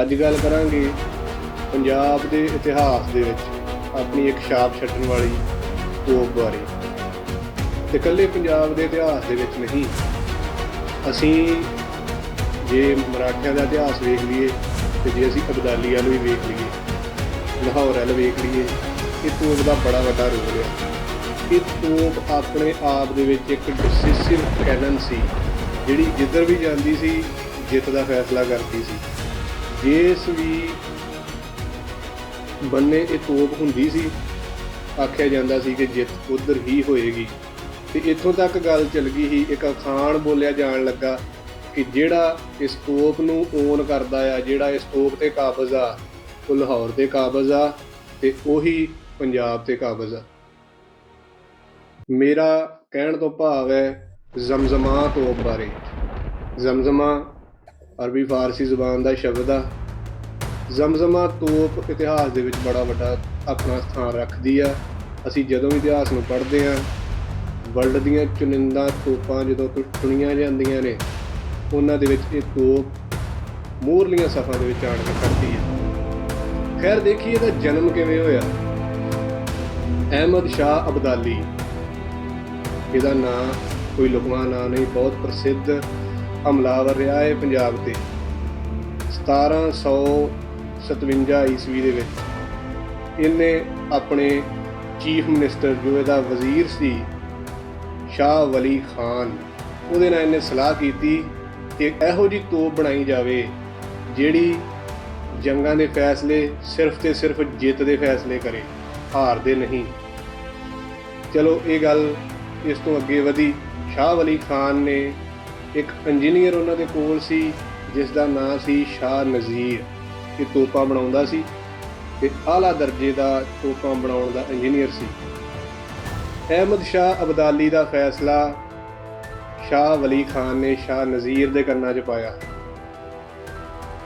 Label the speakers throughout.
Speaker 1: ਅੱਜ ਗੱਲ ਕਰਾਂਗੇ ਪੰਜਾਬ ਦੇ ਇਤਿਹਾਸ ਦੇ ਵਿੱਚ ਆਪਣੀ ਇੱਕ ਛਾਪ ਛੱਡਣ ਵਾਲੀ ਤੋਪ ਬਾਰੇ। ਤੇ ਇਕੱਲੇ ਪੰਜਾਬ ਦੇ ਇਤਿਹਾਸ ਦੇ ਵਿੱਚ ਨਹੀਂ, ਅਸੀਂ ਜੇ ਮਰਾਠਿਆਂ ਦਾ ਇਤਿਹਾਸ ਵੇਖ ਲਈਏ ਤੇ ਜੇ ਅਸੀਂ ਅਬਦਾਲੀ ਵੱਲ ਵੀ ਵੇਖ ਲਈਏ, ਲਾਹੌਰ ਵੱਲ ਵੇਖ ਲਈਏ, ਇਹ ਤੋਪ ਦਾ ਬੜਾ ਵੱਡਾ ਰੋਲ ਹੈ ਇਹ ਤੋਪ ਆਪਣੇ ਆਪ ਦੇ ਵਿੱਚ ਇੱਕ ਡਿਸਿਸਿਵ ਕੈਨਨ ਸੀ, ਜਿਹੜੀ ਜਿੱਧਰ ਵੀ ਜਾਂਦੀ ਸੀ, ਜਿੱਤ ਦਾ ਫੈਸਲਾ ਕਰਦੀ ਸੀ। ਜਿਸ ਵੀ ਬੰਨੇ ਇਹ ਤੋਪ ਹੁੰਦੀ ਸੀ, ਆਖਿਆ ਜਾਂਦਾ ਸੀ ਕਿ ਜਿੱਤ ਉਧਰ ਹੀ ਹੋਏਗੀ। ਤੇ ਇੱਥੋਂ ਤੱਕ ਗੱਲ ਚੱਲ ਗਈ ਸੀ, ਇੱਕ ਅਖਾਣ ਬੋਲਿਆ ਜਾਣ ਲੱਗਾ ਕਿ ਜਿਹੜਾ ਇਸ ਤੋਪ ਨੂੰ ਓਨ ਕਰਦਾ ਆ, ਜਿਹੜਾ ਇਸ ਤੋਪ ਤੇ ਕਾਬਜ਼ ਆ, ਉਹ ਲਾਹੌਰ ਤੇ ਕਾਬਜ਼ ਆ ਤੇ ਉਹੀ ਪੰਜਾਬ ਤੇ ਕਾਬਜ਼ ਆ। ਮੇਰਾ ਕਹਿਣ ਤੋਂ ਭਾਵ ਹੈ ਜ਼ਮਜ਼ਮਾ ਤੋਪ ਬਾਰੇ। ਜ਼ਮਜ਼ਮਾ ਅਰਬੀ ਫਾਰਸੀ ਜ਼ੁਬਾਨ ਦਾ ਸ਼ਬਦ ਆ। ਜ਼ਮਜ਼ਮਾ ਤੋਪ ਇਤਿਹਾਸ ਦੇ ਵਿੱਚ ਬੜਾ ਵੱਡਾ ਆਪਣਾ ਸਥਾਨ ਰੱਖਦੀ ਆ। ਅਸੀਂ ਜਦੋਂ ਵੀ ਇਤਿਹਾਸ ਨੂੰ ਪੜ੍ਹਦੇ ਆ, ਵਰਲਡ ਦੀਆਂ ਚੁਣਿੰਦਾ ਤੋਪਾਂ ਜਦੋਂ ਤੁ- ਚੁਣੀਆਂ ਜਾਂਦੀਆਂ ਨੇ, ਉਹਨਾਂ ਦੇ ਵਿੱਚ ਇਹ ਤੋਪ ਮੂਹਰਲੀਆਂ ਸਫਾਂ ਦੇ ਵਿੱਚ ਆਣ ਕੇ ਖੜਦੀ ਹੈ ਖੈਰ ਦੇਖੀਏ ਇਹਦਾ ਜਨਮ ਕਿਵੇਂ ਹੋਇਆ। ਅਹਿਮਦ ਸ਼ਾਹ ਅਬਦਾਲੀ। ਇਹਦਾ ਨਾਂ ਕੋਈ ਲੁਕਮਾ ਨਾਂ ਨਹੀਂ, ਬਹੁਤ ਪ੍ਰਸਿੱਧ ਹਮਲਾਵਰ ਰਿਹਾ ਹੈ ਪੰਜਾਬ ਤੇ। 1757 ਈਸਵੀ ਦੇ ਵਿੱਚ ਇਹਨੇ ਆਪਣੇ ਚੀਫ ਮਿਨਿਸਟਰ ਜੋ ਇਹਦਾ ਵਜ਼ੀਰ ਸੀ, ਸ਼ਾਹ ਵਲੀ ਖਾਨ, ਉਹਦੇ ਨਾਲ ਇਹਨੇ ਸਲਾਹ ਕੀਤੀ ਕਿ ਇਹੋ ਜੀ ਤੋਪ ਬਣਾਈ ਜਾਵੇ ਜਿਹੜੀ ਜੰਗਾਂ ਦੇ ਫੈਸਲੇ ਸਿਰਫ ਤੇ ਸਿਰਫ ਜਿੱਤ ਦੇ ਫੈਸਲੇ ਕਰੇ ਹਾਰ ਦੇ ਨਹੀਂ। ਚਲੋ, ਇਹ ਗੱਲ ਇਸ ਤੋਂ ਅੱਗੇ ਵਧੀ। ਸ਼ਾਹ ਵਲੀ ਖਾਨ ਨੇ ਇੱਕ ਇੰਜੀਨੀਅਰ ਉਹਨਾਂ ਦੇ ਕੋਲ ਸੀ, ਜਿਸ ਦਾ ਨਾਂ ਸੀ ਸ਼ਾਹ ਨਜ਼ੀਰ। ਇਹ ਤੋਪਾਂ ਬਣਾਉਂਦਾ ਸੀ ਤੇ ਆਲਾ ਦਰਜੇ ਦਾ ਤੋਪਾਂ ਬਣਾਉਣ ਦਾ ਇੰਜੀਨੀਅਰ ਸੀ। ਅਹਿਮਦ ਸ਼ਾਹ ਅਬਦਾਲੀ ਦਾ ਫੈਸਲਾ ਸ਼ਾਹ ਵਲੀ ਖਾਨ ਨੇ ਸ਼ਾਹ ਨਜ਼ੀਰ ਦੇ ਕੰਨਾਂ 'ਚ ਪਾਇਆ।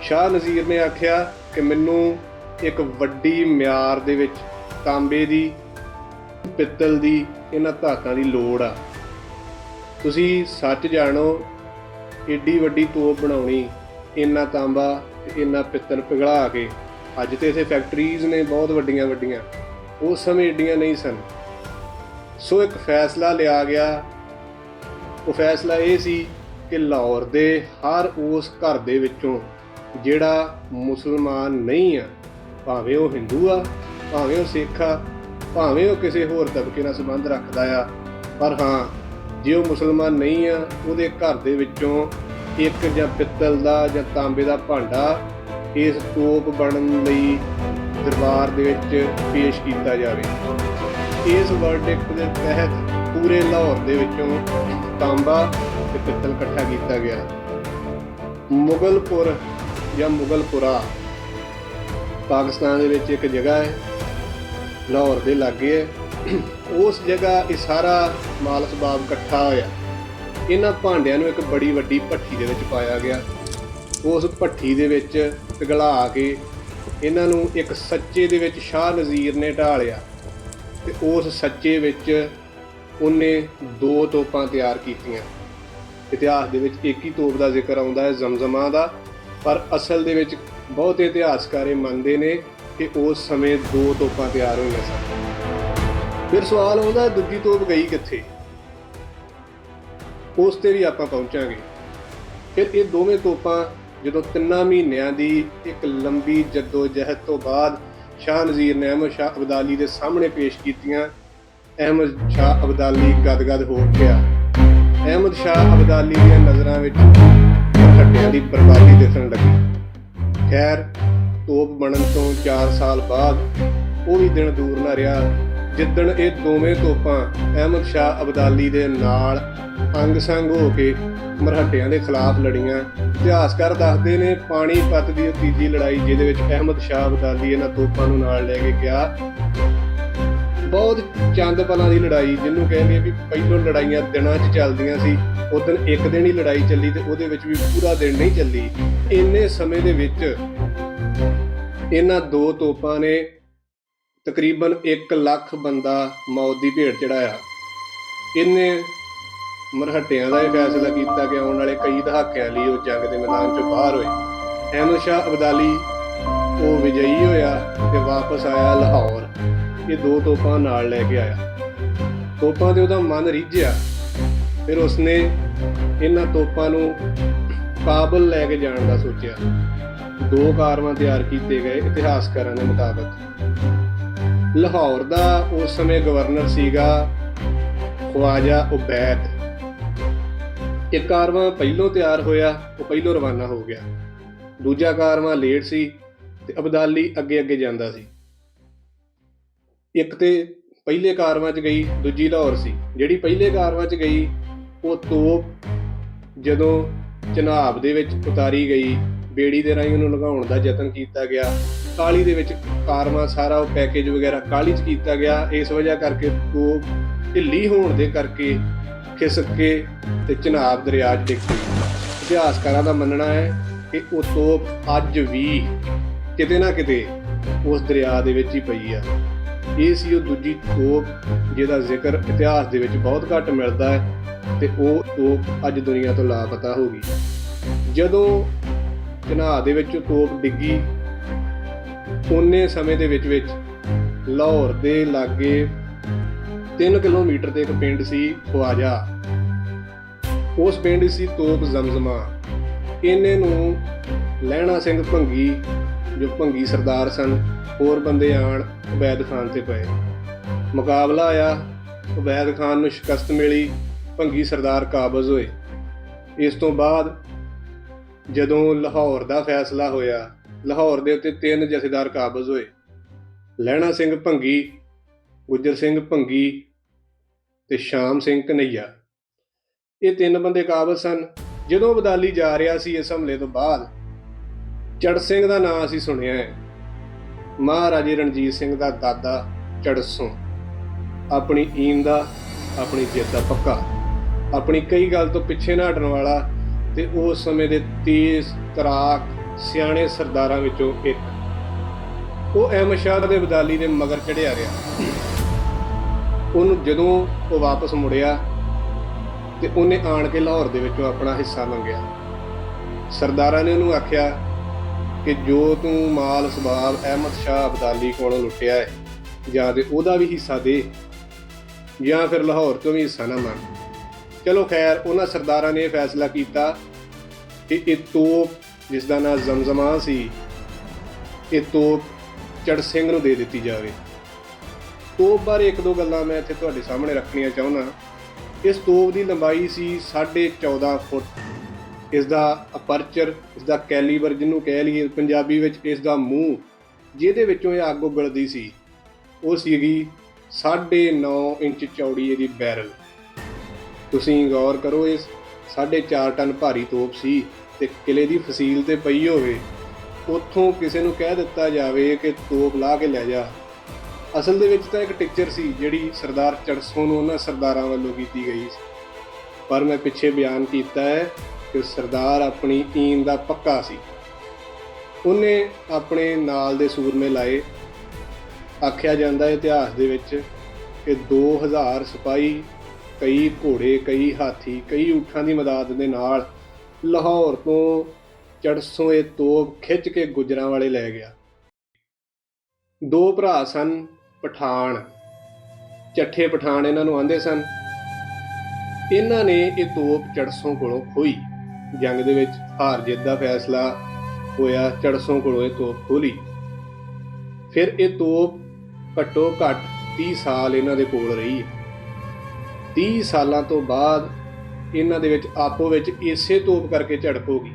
Speaker 1: ਸ਼ਾਹ ਨਜ਼ੀਰ ਨੇ ਆਖਿਆ ਕਿ ਮੈਨੂੰ ਇੱਕ ਵੱਡੀ ਮਿਆਰ ਦੇ ਵਿੱਚ ਤਾਂਬੇ ਦੀ, ਪਿੱਤਲ ਦੀ, ਇਹਨਾਂ ਧਾਤਾਂ ਦੀ ਲੋੜ ਆ। ਤੁਸੀਂ ਸੱਚ ਜਾਣੋ ਏਡੀ ਵੱਡੀ ਤੋਪ ਬਣਾਉਣੀ, ਇੰਨਾ ਤਾਂਬਾ ਤੇ ਇੰਨਾ ਪਿੱਤਲ ਪਿਘਲਾ ਕੇ, ਅੱਜ ਤੇ ਇਥੇ ਫੈਕਟਰੀਜ਼ ਨੇ ਬਹੁਤ ਵੱਡੀਆਂ ਵੱਡੀਆਂ ਉਸ ਸਮੇਂ ਏਡੀਆਂ ਨਹੀਂ ਸਨ। ਸੋ ਇੱਕ ਫੈਸਲਾ ਲਿਆ ਗਿਆ। ਉਹ ਫੈਸਲਾ ਇਹ ਸੀ ਕਿ ਲਾਹੌਰ ਦੇ ਹਰ ਉਸ ਘਰ ਦੇ ਵਿੱਚੋਂ ਜਿਹੜਾ ਮੁਸਲਮਾਨ ਨਹੀਂ ਆ, ਭਾਵੇਂ ਉਹ ਹਿੰਦੂ ਆ, ਭਾਵੇਂ ਉਹ ਸਿੱਖ ਆ, ਭਾਵੇਂ ਉਹ ਕਿਸੇ ਹੋਰ ਤਬਕੇ ਨਾਲ ਸੰਬੰਧ ਰੱਖਦਾ ਆ, ਪਰ ਹਾਂ ਜੇ ਉਹ ਮੁਸਲਮਾਨ ਨਹੀਂ ਆ, ਉਹਦੇ ਘਰ ਦੇ ਵਿੱਚੋਂ ਇੱਕ ਜਾਂ ਪਿੱਤਲ ਦਾ ਜਾਂ ਤਾਂਬੇ ਦਾ ਭਾਂਡਾ ਇਸ ਤੋਪ ਬਣਨ ਲਈ ਦਰਬਾਰ ਦੇ ਵਿੱਚ ਪੇਸ਼ ਕੀਤਾ ਜਾਵੇ। ਇਸ ਵਰਡਿਕਟ ਦੇ ਤਹਿਤ ਪੂਰੇ ਲਾਹੌਰ ਦੇ ਵਿੱਚੋਂ ਤਾਂਬਾ ਤੇ ਪਿੱਤਲ ਇਕੱਠਾ ਕੀਤਾ ਗਿਆ। ਮੁਗਲਪੁਰ ਜਾਂ ਮੁਗਲਪੁਰਾ ਪਾਕਿਸਤਾਨ ਦੇ ਵਿੱਚ ਇੱਕ ਜਗ੍ਹਾ ਹੈ, ਲਾਹੌਰ ਦੇ ਲਾਗੇ ਹੈ। ਉਸ ਜਗ੍ਹਾ ਇਹ ਸਾਰਾ ਮਾਲ ਸਬਾਬ ਇਕੱਠਾ ਹੋਇਆ। ਇਹਨਾਂ ਭਾਂਡਿਆਂ ਨੂੰ ਇੱਕ ਬੜੀ ਵੱਡੀ ਭੱਠੀ ਦੇ ਵਿੱਚ ਪਾਇਆ ਗਿਆ। ਉਸ ਭੱਠੀ ਦੇ ਵਿੱਚ ਪਿਘਲਾ ਕੇ ਇਹਨਾਂ ਨੂੰ ਇੱਕ ਸੱਚੇ ਦੇ ਵਿੱਚ ਸ਼ਾਹ ਨਜ਼ੀਰ ਨੇ ਢਾਲਿਆ ਤੇ ਉਸ ਸੱਚੇ ਵਿੱਚ ਉਹਨੇ ਦੋ ਤੋਪਾਂ ਤਿਆਰ ਕੀਤੀਆਂ। ਇਤਿਹਾਸ ਦੇ ਵਿੱਚ ਇੱਕ ਹੀ ਤੋਪ ਦਾ ਜ਼ਿਕਰ ਆਉਂਦਾ ਹੈ ਜ਼ਮਜ਼ਮਾ ਦਾ, ਪਰ ਅਸਲ ਦੇ ਵਿੱਚ ਬਹੁਤੇ ਇਤਿਹਾਸਕਾਰ ਇਹ ਮੰਨਦੇ ਨੇ ਕਿ ਉਸ ਸਮੇਂ ਦੋ ਤੋਪਾਂ ਤਿਆਰ ਹੋਈਆਂ ਸਨ। ਫਿਰ ਸਵਾਲ ਆਉਂਦਾ, ਦੂਜੀ ਤੋਪ ਗਈ ਕਿੱਥੇ? ਉਸ ਤੇ ਵੀ ਆਪਾਂ ਪਹੁੰਚਾਂਗੇ। ਫਿਰ ਇਹ ਦੋਵੇਂ ਤੋਪਾਂ ਜਦੋਂ ਤਿੰਨਾਂ ਮਹੀਨਿਆਂ ਦੀ ਇੱਕ ਲੰਬੀ ਜਦੋਜਹਿਦ ਤੋਂ ਬਾਅਦ ਸ਼ਾਹ ਨਜ਼ੀਰ ਨੇ ਅਹਿਮਦ ਸ਼ਾਹ ਅਬਦਾਲੀ ਦੇ ਸਾਹਮਣੇ ਪੇਸ਼ ਕੀਤੀਆਂ, ਅਹਿਮਦ ਸ਼ਾਹ ਅਬਦਾਲੀ ਗਦਗਦ ਹੋ ਗਿਆ ਅਹਿਮਦ ਸ਼ਾਹ ਅਬਦਾਲੀ ਦੀਆਂ ਨਜ਼ਰਾਂ ਵਿੱਚ ਹੱਡਿਆਂ ਦੀ ਬਰਬਾਦੀ ਦਿਸਣ ਲੱਗੀ। ਖੈਰ, ਤੋਪ ਬਣਨ ਤੋਂ 4 ਸਾਲ ਬਾਅਦ ਉਹ ਵੀ ਦਿਨ ਦੂਰ ਨਾ ਰਿਹਾ। ਜਿੱਦਣ ਇਹ ਦੋਵੇਂ ਤੋਪਾਂ ਅਹਿਮਦ ਸ਼ਾਹ ਅਬਦਾਲੀ ਦੇ ਨਾਲ ਅੰਗ ਸੰਗ ਹੋ ਕੇ ਮਰਹੱਟਿਆਂ ਦੇ ਖਿਲਾਫ ਲੜੀਆਂ, ਇਤਿਹਾਸਕਾਰ ਦੱਸਦੇ ਨੇ ਪਾਣੀਪਤ ਦੀ ਤੀਜੀ ਲੜਾਈ ਜਿਹਦੇ ਵਿੱਚ ਅਹਿਮਦ ਸ਼ਾਹ ਅਬਦਾਲੀ ਇਹਨਾਂ ਤੋਪਾਂ ਨੂੰ ਨਾਲ ਲੈ ਕੇ ਗਿਆ। ਬਹੁਤ ਚੰਦ ਪਲਾਂ ਦੀ ਲੜਾਈ, ਜਿਹਨੂੰ ਕਹਿੰਦੇ ਵੀ ਪਹਿਲੋਂ ਲੜਾਈਆਂ ਦਿਨਾਂ 'ਚ ਚੱਲਦੀਆਂ ਸੀ, ਉਦੋਂ ਇੱਕ ਦਿਨ ਹੀ ਲੜਾਈ ਚੱਲੀ ਤੇ ਉਹਦੇ ਵਿੱਚ ਵੀ ਪੂਰਾ ਦਿਨ ਨਹੀਂ ਚੱਲੀ। ਇੰਨੇ ਸਮੇਂ ਦੇ ਵਿੱਚ ਇਹਨਾਂ ਦੋ ਤੋਪਾਂ ਨੇ ਤਕਰੀਬਨ 1 ਲੱਖ ਬੰਦਾ ਮੌਤ ਦੀ ਭੇਟ ਚੜਾਇਆ ਇਹਨੇ ਮਰਹੱਟਿਆਂ ਦਾ ਇਹ ਫੈਸਲਾ ਕੀਤਾ ਕਿ ਆਉਣ ਵਾਲੇ ਕਈ ਦਹਾਕਿਆਂ ਲਈ ਉਹ ਜੰਗ ਦੇ ਮੈਦਾਨ 'ਚੋਂ ਬਾਹਰ ਹੋਏ। ਅਹਿਮਦ ਸ਼ਾਹ ਅਬਦਾਲੀ ਉਹ ਵਿਜਈ ਹੋਇਆ ਤੇ ਵਾਪਸ ਆਇਆ ਲਾਹੌਰ। ਇਹ ਦੋ ਤੋਪਾਂ ਨਾਲ ਲੈ ਕੇ ਆਇਆ। ਤੋਪਾਂ ਤੇ ਉਹਦਾ ਮਨ ਰਿੱਝਿਆ। ਫਿਰ ਉਸਨੇ ਇਹਨਾਂ ਤੋਪਾਂ ਨੂੰ ਕਾਬਲ ਲੈ ਕੇ ਜਾਣ ਦਾ ਸੋਚਿਆ। ਦੋ ਕਾਰਵਾਂ ਤਿਆਰ ਕੀਤੇ ਗਏ ਇਤਿਹਾਸਕਾਰਾਂ ਦੇ ਮੁਤਾਬਕ। ਲਾਹੌਰ ਦਾ ਉਸ ਸਮੇਂ ਗਵਰਨਰ ਸੀਗਾ ਖਵਾਜਾ ਉਬੈਦ। ਇੱਕ ਕਾਰਵਾਂ ਪਹਿਲੋਂ ਤਿਆਰ ਹੋਇਆ, ਉਹ ਪਹਿਲੋਂ ਰਵਾਨਾ ਹੋ ਗਿਆ। ਦੂਜਾ ਕਾਰਵਾਂ ਲੇਟ ਸੀ ਤੇ ਅਬਦਾਲੀ ਅੱਗੇ ਅੱਗੇ ਜਾਂਦਾ ਸੀ। ਇੱਕ ਤੇ ਪਹਿਲੇ ਕਾਰਵਾਂ 'ਚ ਗਈ, ਦੂਜੀ ਲਾਹੌਰ ਸੀ। ਜਿਹੜੀ ਪਹਿਲੇ ਕਾਰਵਾਂ 'ਚ ਗਈ, ਉਹ ਤੋਪ ਜਦੋਂ ਚਨਾਬ ਦੇ ਵਿੱਚ ਉਤਾਰੀ ਗਈ ਬੇੜੀ ਦੇ ਰਾਹੀਂ ਉਹਨੂੰ ਲਗਾਉਣ ਦਾ ਯਤਨ ਕੀਤਾ ਗਿਆ। ਕਾਲੀ ਦੇ ਵਿੱਚ ਕਾਰਵਾਂ ਸਾਰਾ ਉਹ ਪੈਕੇਜ ਵਗੈਰਾ ਕਾਲੀ 'ਚ ਕੀਤਾ ਗਿਆ। ਇਸ ਵਜ੍ਹਾ ਕਰਕੇ ਤੋਪ ਢਿੱਲੀ ਹੋਣ ਦੇ ਕਰਕੇ ਖਿਸਕ ਕੇ ਤੇ ਚਨਾਬ ਦਰਿਆ 'ਚ ਡਿੱਗ ਪਈ ਇਤਿਹਾਸਕਾਰਾਂ ਦਾ ਮੰਨਣਾ ਹੈ ਕਿ ਉਹ ਤੋਪ ਅੱਜ ਵੀ ਕਿਤੇ ਨਾ ਕਿਤੇ ਉਸ ਦਰਿਆ ਦੇ ਵਿੱਚ ਹੀ ਪਈ ਆ। ਇਹ ਸੀ ਉਹ ਦੂਜੀ ਤੋਪ ਜਿਹਦਾ ਜ਼ਿਕਰ ਇਤਿਹਾਸ ਦੇ ਵਿੱਚ ਬਹੁਤ ਘੱਟ ਮਿਲਦਾ ਹੈ ਤੇ ਉਹ ਤੋਪ ਅੱਜ ਦੁਨੀਆ ਤੋਂ ਲਾਪਤਾ ਹੋ ਗਈ। ਜਦੋਂ ਚਨਾਹ ਦੇ ਵਿੱਚ ਤੋਪ ਡਿੱਗੀ। ਉਹਨੇ ਸਮੇਂ ਦੇ ਵਿੱਚ ਵਿੱਚ ਲਾਹੌਰ ਦੇ ਲਾਗੇ 3 ਕਿਲੋਮੀਟਰ ਤੇ ਇੱਕ ਪਿੰਡ ਸੀ ਖਵਾਜਾ ਉਸ ਪਿੰਡ ਸੀ ਤੋਪ ਜ਼ਮਜ਼ਮਾ। ਇਹਨੇ ਨੂੰ ਲਹਿਣਾ ਸਿੰਘ ਭੰਗੀ, ਜੋ ਭੰਗੀ ਸਰਦਾਰ ਸਨ, ਹੋਰ ਬੰਦੇ ਆਣ ਉਬੈਦ ਖਾਨ ਤੇ ਪਏ। ਮੁਕਾਬਲਾ ਆਇਆ, ਉਬੈਦ ਖਾਨ ਨੂੰ ਸ਼ਿਕਸਤ ਮਿਲੀ, ਭੰਗੀ ਸਰਦਾਰ ਕਾਬਜ਼ ਹੋਏ। ਇਸ ਤੋਂ ਬਾਅਦ ਜਦੋਂ ਲਾਹੌਰ ਦਾ ਫੈਸਲਾ ਹੋਇਆ, ਲਾਹੌਰ ਦੇ ਉੱਤੇ ਤਿੰਨ ਜਥੇਦਾਰ ਕਾਬਜ਼ ਹੋਏ। ਲਹਿਣਾ ਸਿੰਘ ਭੰਗੀ, ਗੁੱਜਰ ਸਿੰਘ ਭੰਗੀ ਤੇ ਸ਼ਾਮ ਸਿੰਘ ਕਨਈਆ। ਇਹ ਤਿੰਨ ਬੰਦੇ ਕਾਬਜ਼ ਸਨ। ਜਦੋਂ ਬਦਾਲੀ ਜਾ ਰਿਹਾ ਸੀ ਇਸ ਹਮਲੇ ਤੋਂ ਬਾਅਦ ਚੜ ਸਿੰਘ ਦਾ ਨਾਂ ਅਸੀਂ ਸੁਣਿਆ ਹੈ। ਮਹਾਰਾਜੇ ਰਣਜੀਤ ਸਿੰਘ ਦਾ ਦਾਦਾ ਚੜਸੋਂ ਆਪਣੀ ਈਨ ਦਾ, ਆਪਣੀ ਜਿੱਤ ਦਾ ਪੱਕਾ। ਆਪਣੀ ਕਈ ਗੱਲ ਤੋਂ ਪਿੱਛੇ ਨਾ ਹਟਣ ਵਾਲਾ ਤੇ ਉਸ ਸਮੇਂ ਦੇ ਤੇਜ਼, ਤਰਾਕ ਸਿਆਣੇ ਸਰਦਾਰਾਂ ਵਿੱਚੋਂ ਇੱਕ। ਉਹ ਅਹਿਮਦ ਸ਼ਾਹ ਦੇ ਬਦਾਲੀ ਦੇ ਮਗਰ ਚੜਿਆ ਰਿਹਾ। ਉਹਨੂੰ ਜਦੋਂ ਉਹ ਵਾਪਸ ਮੁੜਿਆ ਤੇ ਉਹਨੇ ਆਣ ਕੇ ਲਾਹੌਰ ਦੇ ਵਿੱਚੋਂ ਆਪਣਾ ਹਿੱਸਾ ਮੰਗਿਆ। ਸਰਦਾਰਾਂ ਨੇ ਉਹਨੂੰ ਆਖਿਆ ਕਿ ਜੋ ਤੂੰ ਮਾਲ ਸਬਾਬ ਅਹਿਮਦ ਸ਼ਾਹ ਅਬਦਾਲੀ ਕੋਲੋਂ ਲੁੱਟਿਆ ਹੈ ਜਾਂ ਤੇ ਉਹਦਾ ਵੀ ਹਿੱਸਾ ਦੇ, ਜਾਂ ਫਿਰ ਲਾਹੌਰ ਤੋਂ ਵੀ ਹਿੱਸਾ ਨਾ ਮੰਗ। ਚਲੋ ਖੈਰ, ਉਹਨਾਂ ਸਰਦਾਰਾਂ ਨੇ ਇਹ ਫੈਸਲਾ ਕੀਤਾ ਕਿ ਇਹ ਤੋਪ ਜਿਸ ਦਾ ਨਾਮ ਜ਼ਮਜ਼ਮਾ ਸੀ, ਇਹ ਤੋਪ ਚੜ ਸਿੰਘ ਨੂੰ ਦੇ ਦਿੱਤੀ ਜਾਵੇ। ਤੋਪ ਬਾਰੇ ਇੱਕ ਦੋ ਗੱਲਾਂ ਮੈਂ ਇੱਥੇ ਤੁਹਾਡੇ ਸਾਹਮਣੇ ਰੱਖਣੀਆਂ ਚਾਹੁੰਦਾ। ਇਸ ਤੋਪ ਦੀ ਲੰਬਾਈ ਸੀ 14.5 ਫੁੱਟ। ਇਸ ਦਾ ਅਪਰਚਰ ਇਸ ਦਾ ਕੈਲੀਬਰ ਜਿਹਨੂੰ ਕਹਿ ਲਈਏ ਪੰਜਾਬੀ ਵਿੱਚ ਇਸ ਦਾ ਮੂੰਹ, ਜਿਹਦੇ ਵਿੱਚੋਂ ਇਹ ਅੱਗ ਉਗਲਦੀ ਸੀ, ਉਹ ਸੀਗੀ 9.5 ਇੰਚ ਚੌੜੀ ਇਹਦੀ ਬੈਰਲ। ਤੁਸੀਂ ਗੌਰ ਕਰੋ ਇਸ 4.5 ਟਨ ਭਾਰੀ ਤੋਪ ਸੀ ਤੇ ਕਿਲੇ ਦੀ ਫਸੀਲ ਤੇ ਪਈ ਹੋਵੇ। ਉੱਥੋਂ ਕਿਸੇ ਨੂੰ ਕਹਿ ਦਿੱਤਾ ਜਾਵੇ ਕਿ ਤੋਪ ਲਾ ਕੇ ਲੈ ਜਾ। ਅਸਲ ਦੇ ਵਿੱਚ ਤਾਂ ਇੱਕ ਟਿਕਚਰ ਸੀ ਜਿਹੜੀ ਸਰਦਾਰ ਚੜਸੋਂ ਨੂੰ ਉਹਨਾਂ ਸਰਦਾਰਾਂ ਵੱਲੋਂ ਕੀਤੀ ਗਈ ਸੀ। ਪਰ ਮੈਂ ਪਿੱਛੇ ਬਿਆਨ ਕੀਤਾ ਹੈ ਕਿ ਸਰਦਾਰ ਆਪਣੀ ਈਨ ਦਾ ਪੱਕਾ ਸੀ। ਉਹਨੇ ਆਪਣੇ ਨਾਲ ਦੇ ਸੂਰਮੇ ਲਾਏ। ਆਖਿਆ ਜਾਂਦਾ ਹੈ ਇਤਿਹਾਸ ਦੇ ਵਿੱਚ ਕਿ 2000 ਸਿਪਾਹੀ ਕਈ ਘੋੜੇ, ਕਈ ਹਾਥੀ, ਕਈ ਊਠਾਂ ਦੀ ਮਦਦ ਦੇ ਨਾਲ ਲਾਹੌਰ ਤੋਂ ਚੜਸੋਂ ਇਹ ਤੋਪ ਖਿੱਚ ਕੇ ਗੁਜਰਾਂ ਵਾਲੇ ਲੈ ਗਿਆ। ਦੋ ਭਰਾ ਸਨ, ਪਠਾਨ। ਚੱਠੇ ਪਠਾਨ ਇਹਨਾਂ ਨੂੰ ਆਂਦੇ ਸਨ, ਇਹਨਾਂ ਨੇ ਇਹ ਤੋਪ ਚੜਸੋਂ ਕੋਲੋਂ ਖੋਈ ਜੰਗ ਦੇ ਵਿੱਚ ਹਾਰ ਜਿੱਤ ਦਾ ਫੈਸਲਾ ਹੋਇਆ ਚੜਸੋਂ ਕੋਲੋਂ ਇਹ ਤੋਪ ਖੋਲੀ ਫਿਰ ਇਹ ਤੋਪ ਘੱਟੋ ਘੱਟ 30 ਸਾਲ ਇਹਨਾਂ ਦੇ ਕੋਲ ਰਹੀ ਹੈ। 30 ਸਾਲਾਂ ਤੋਂ ਬਾਅਦ ਇਹਨਾਂ ਦੇ ਵਿੱਚ ਆਪੋ ਵਿੱਚ ਇਸੇ ਤੋਪ ਕਰਕੇ ਝੜਪ ਹੋ ਗਈ।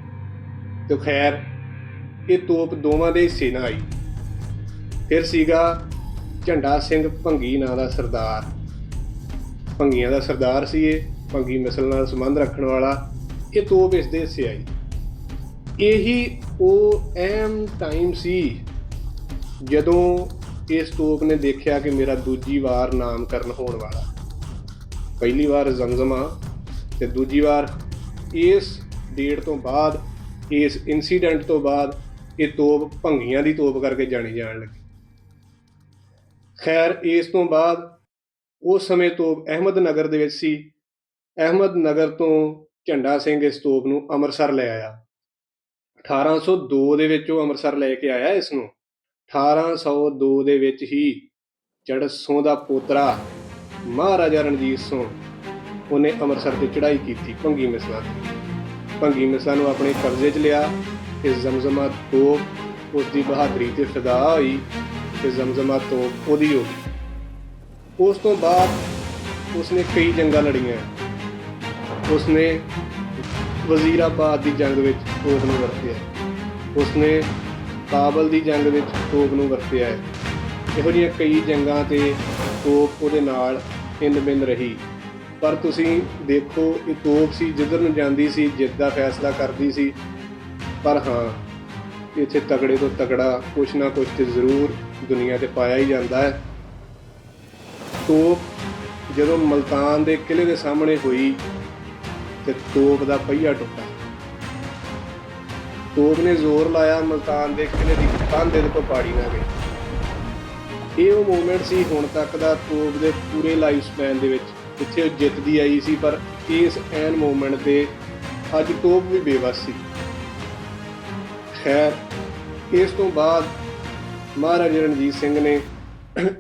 Speaker 1: ਤੇ ਖੈਰ, ਇਹ ਤੋਪ ਦੋਵਾਂ ਦੇ ਹਿੱਸੇ ਨਾਲ ਆਈ। ਫਿਰ ਸੀਗਾ ਝੰਡਾ ਸਿੰਘ ਭੰਗੀ ਨਾਂ ਦਾ ਸਰਦਾਰ। ਭੰਗੀਆਂ ਦਾ ਸਰਦਾਰ ਸੀ ਇਹ, ਭੰਗੀ ਮਿਸਲ ਨਾਲ ਸੰਬੰਧ ਰੱਖਣ ਵਾਲਾ। ਇਹ ਤੋਪ ਇਸ ਦੇ ਹਿੱਸੇ ਆਈ ਇਹੀ ਉਹ ਅਹਿਮ ਟਾਈਮ ਸੀ ਜਦੋਂ ਇਸ ਤੋਪ ਨੇ ਦੇਖਿਆ ਕਿ ਮੇਰਾ ਦੂਜੀ ਵਾਰ ਨਾਮਕਰਨ ਹੋਣ ਵਾਲਾ। ਪਹਿਲੀ ਵਾਰ ਜ਼ਮਜ਼ਮਾ ਤੇ ਦੂਜੀ ਵਾਰ ਇਸ ਡੇਟ ਤੋਂ ਬਾਅਦ, ਇਸ ਇਨਸੀਡੈਂਟ ਤੋਂ ਬਾਅਦ ਇਹ ਤੋਪ ਭੰਗੀਆਂ ਦੀ ਤੋਪ ਕਰਕੇ ਜਾਣੀ ਜਾਣ ਲੱਗੀ। ਖੈਰ, ਇਸ ਤੋਂ ਬਾਅਦ ਉਸ ਸਮੇਂ ਤੋਪ ਅਹਿਮਦ ਨਗਰ ਦੇ ਵਿੱਚ ਸੀ। ਅਹਿਮਦ ਨਗਰ ਤੋਂ ਝੰਡਾ ਸਿੰਘ ਇਸ ਤੋਪ ਨੂੰ ਅੰਮ੍ਰਿਤਸਰ ਲੈ ਆਇਆ। 1802 ਦੇ ਵਿੱਚ ਉਹ ਅੰਮ੍ਰਿਤਸਰ ਲੈ ਕੇ ਆਇਆ ਇਸ ਨੂੰ। 1802 ਦੇ ਵਿੱਚ ਹੀ ਜੜਸੋਂ ਦਾ ਪੋਤਰਾ ਮਹਾਰਾਜਾ ਰਣਜੀਤ ਸਿੰਘ ਉਹਨੇ ਅੰਮ੍ਰਿਤਸਰ ਤੇ ਚੜ੍ਹਾਈ ਕੀਤੀ ਭੰਗੀ ਮਿਸਲਾਂ ਤੇ ਭੰਗੀ ਮਿਸਲਾਂ ਨੂੰ ਆਪਣੇ ਕਬਜ਼ੇ 'ਚ ਲਿਆ ਤੇ ਜ਼ਮਜ਼ਮਾ ਤੋਪ ਉਸ ਦੀ ਬਹਾਦਰੀ ਤੇ ਫਿਦਾ ਹੋਈ ਤੇ ਜ਼ਮਜ਼ਮਾ ਤੋਪ ਉਹਦੀ ਹੋ ਗਈ। ਉਸ ਤੋਂ ਬਾਅਦ ਉਸਨੇ ਕਈ ਜੰਗਾਂ ਲੜੀਆਂ। ਉਸਨੇ ਵਜ਼ੀਰਾਬਾਦ ਦੀ ਜੰਗ ਵਿੱਚ ਤੋਪ ਨੂੰ ਵਰਤਿਆ। ਉਸਨੇ ਕਾਬਲ ਦੀ ਜੰਗ ਵਿੱਚ ਤੋਪ ਨੂੰ ਵਰਤਿਆ। ਹੈ ਇਹੋ ਜਿਹੀਆਂ ਕਈ ਜੰਗਾਂ ਤੇ ਤੋਪ ਉਹਦੇ ਨਾਲ ਇੰਨ ਬਿੰਨ ਰਹੀ। ਪਰ ਤੁਸੀਂ ਦੇਖੋ ਇਹ ਤੋਪ ਸੀ, ਜਿੱਧਰ ਨੂੰ ਜਾਂਦੀ ਸੀ ਜਿੱਤ ਦਾ ਫੈਸਲਾ ਕਰਦੀ ਸੀ। ਪਰ ਹਾਂ, ਇੱਥੇ ਤਗੜੇ ਤੋਂ ਤਗੜਾ ਕੁਛ ਨਾ ਕੁਛ ਤੇ ਜ਼ਰੂਰ ਦੁਨੀਆ ਤੇ ਪਾਇਆ ਹੀ ਜਾਂਦਾ ਹੈ। ਤੋਪ ਜਦੋਂ ਮਲਤਾਨ ਦੇ ਕਿਲੇ ਦੇ ਸਾਹਮਣੇ ਹੋਈ ਤੇ ਤੋਪ ਦਾ ਪਹੀਆ ਟੁੱਟਾ। ਤੋਪ ਨੇ ਜ਼ੋਰ ਲਾਇਆ, ਮਲਤਾਨ ਦੇ ਕਿਲੇ ਦੀ ਕੰਧ ਦੇ ਤੋਂ ਪਾੜੀ ਨਾ ਗਈ। ਇਹ ਉਹ ਮੂਵਮੈਂਟ ਸੀ ਹੁਣ ਤੱਕ ਦਾ ਤੋਪ ਦੇ ਪੂਰੇ ਲਾਈਫ ਸਪੈਨ ਦੇ ਵਿੱਚ, ਜਿੱਥੇ ਉਹ ਜਿੱਤਦੀ ਆਈ ਸੀ, ਪਰ ਇਸ ਐਨ ਮੂਵਮੈਂਟ ਤੇ ਅੱਜ ਤੋਪ ਵੀ ਬੇਵਸ ਸੀ। ਖੈਰ, ਇਸ ਤੋਂ ਬਾਅਦ ਮਹਾਰਾਜਾ ਰਣਜੀਤ ਸਿੰਘ ਨੇ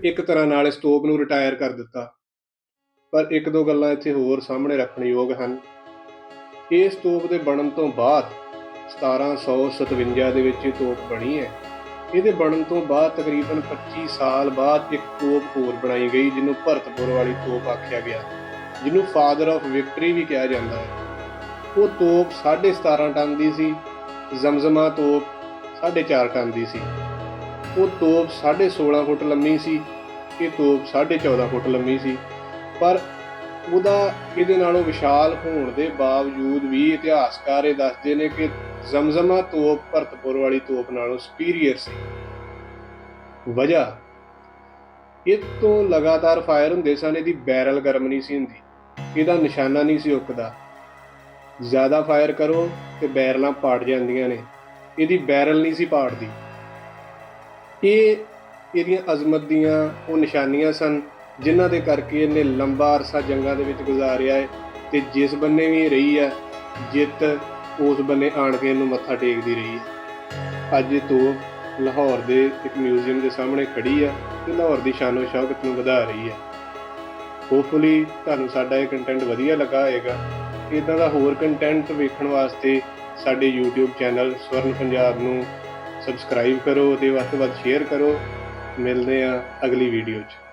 Speaker 1: ਇੱਕ ਤਰ੍ਹਾਂ ਨਾਲ ਇਸ ਤੋਪ ਨੂੰ ਰਿਟਾਇਰ ਕਰ ਦਿੱਤਾ। ਪਰ ਇੱਕ ਦੋ ਗੱਲਾਂ ਇੱਥੇ ਹੋਰ ਸਾਹਮਣੇ ਰੱਖਣ ਯੋਗ ਹਨ। ਇਸ ਤੋਪ ਦੇ ਬਣਨ ਤੋਂ ਬਾਅਦ 1757 ਦੇ ਵਿੱਚ ਇਹ ਤੋਪ ਬਣੀ ਹੈ। ਇਹਦੇ ਬਣਨ ਤੋਂ ਬਾਅਦ ਤਕਰੀਬਨ 25 ਸਾਲ ਬਾਅਦ ਇੱਕ ਤੋਪ ਹੋਰ ਬਣਾਈ ਗਈ, ਜਿਹਨੂੰ ਭਰਤਪੁਰ ਵਾਲੀ ਤੋਪ ਆਖਿਆ ਗਿਆ, ਜਿਹਨੂੰ ਫਾਦਰ ਆਫ ਵਿਕਟਰੀ ਵੀ ਕਿਹਾ ਜਾਂਦਾ ਹੈ। ਉਹ ਤੋਪ 17.5 ਟਨ ਦੀ ਸੀ, ਜ਼ਮਜ਼ਮਾ ਤੋਪ 4.5 ਟਨ ਦੀ ਸੀ। ਉਹ ਤੋਪ 16.5 ਫੁੱਟ ਲੰਮੀ ਸੀ, ਇਹ ਤੋਪ 14.5 ਫੁੱਟ ਲੰਮੀ ਸੀ। ਪਰ ਉਹਦਾ ਇਹਦੇ ਨਾਲੋਂ ਵਿਸ਼ਾਲ ਹੋਣ ਦੇ ਬਾਵਜੂਦ ਵੀ ਇਤਿਹਾਸਕਾਰ ਇਹ ਦੱਸਦੇ ਨੇ ਕਿ ਜ਼ਮਜ਼ਮਾ ਤੋਪ ਭਰਤਪੁਰ ਵਾਲੀ ਤੋਪ ਨਾਲੋਂ ਸੁਪੀਰੀਅਰ ਸੀ। ਵਜ੍ਹਾ ਇਹ ਤੋਂ ਲਗਾਤਾਰ ਫਾਇਰ ਹੁੰਦੇ ਸਨ, ਇਹਦੀ ਬੈਰਲ ਗਰਮ ਨਹੀਂ ਸੀ ਹੁੰਦੀ, ਇਹਦਾ ਨਿਸ਼ਾਨਾ ਨਹੀਂ ਸੀ ਉੱਕਦਾ। ਜ਼ਿਆਦਾ ਫਾਇਰ ਕਰੋ ਤੇ ਬੈਰਲਾਂ ਪਾੜ ਜਾਂਦੀਆਂ ਨੇ, ਇਹਦੀ ਬੈਰਲ ਨਹੀਂ ਸੀ ਪਾੜਦੀ। ਇਹ, ਇਹਦੀਆਂ ਅਜ਼ਮਤ ਦੀਆਂ ਉਹ ਨਿਸ਼ਾਨੀਆਂ ਸਨ, ਜਿਨ੍ਹਾਂ ਦੇ ਕਰਕੇ ਇਹਨੇ ਲੰਬਾ ਅਰਸਾ ਜੰਗਾਂ ਦੇ ਵਿੱਚ ਗੁਜ਼ਾਰਿਆ ਹੈ ਤੇ ਜਿਸ ਬੰਨੇ ਵੀ ਇਹ ਰਹੀ ਹੈ, ਜਿੱਤ ਉਸ ਬੰਨੇ ਆਣ ਕੇ ਇਹਨੂੰ ਮੱਥਾ ਟੇਕਦੀ ਰਹੀ। ਅੱਜ ਇਹ ਲਾਹੌਰ ਦੇ ਇੱਕ ਮਿਊਜ਼ੀਅਮ ਦੇ ਸਾਹਮਣੇ ਖੜੀ ਆ ਤੇ ਲਾਹੌਰ ਦੀ ਸ਼ਾਨੋ ਸ਼ੌਕਤ ਨੂੰ ਵਧਾ ਰਹੀ ਹੈ ਹੋਪਫੁਲੀ ਤੁਹਾਨੂੰ ਸਾਡਾ ਇਹ ਕੰਟੈਂਟ ਵਧੀਆ ਲੱਗਾ ਹੋਵੇਗਾ ਇਦਾਂ ਦਾ ਹੋਰ ਕੰਟੈਂਟ ਵੇਖਣ ਵਾਸਤੇ ਸਾਡੇ YouTube ਚੈਨਲ ਸਵਰਨ ਪੰਜਾਬ ਨੂੰ ਸਬਸਕ੍ਰਾਈਬ ਕਰੋ ਤੇ ਵੱਧ ਤੋਂ ਵੱਧ ਸ਼ੇਅਰ ਕਰੋ। ਮਿਲਦੇ ਹਾਂ ਅਗਲੀ ਵੀਡੀਓ 'ਚ।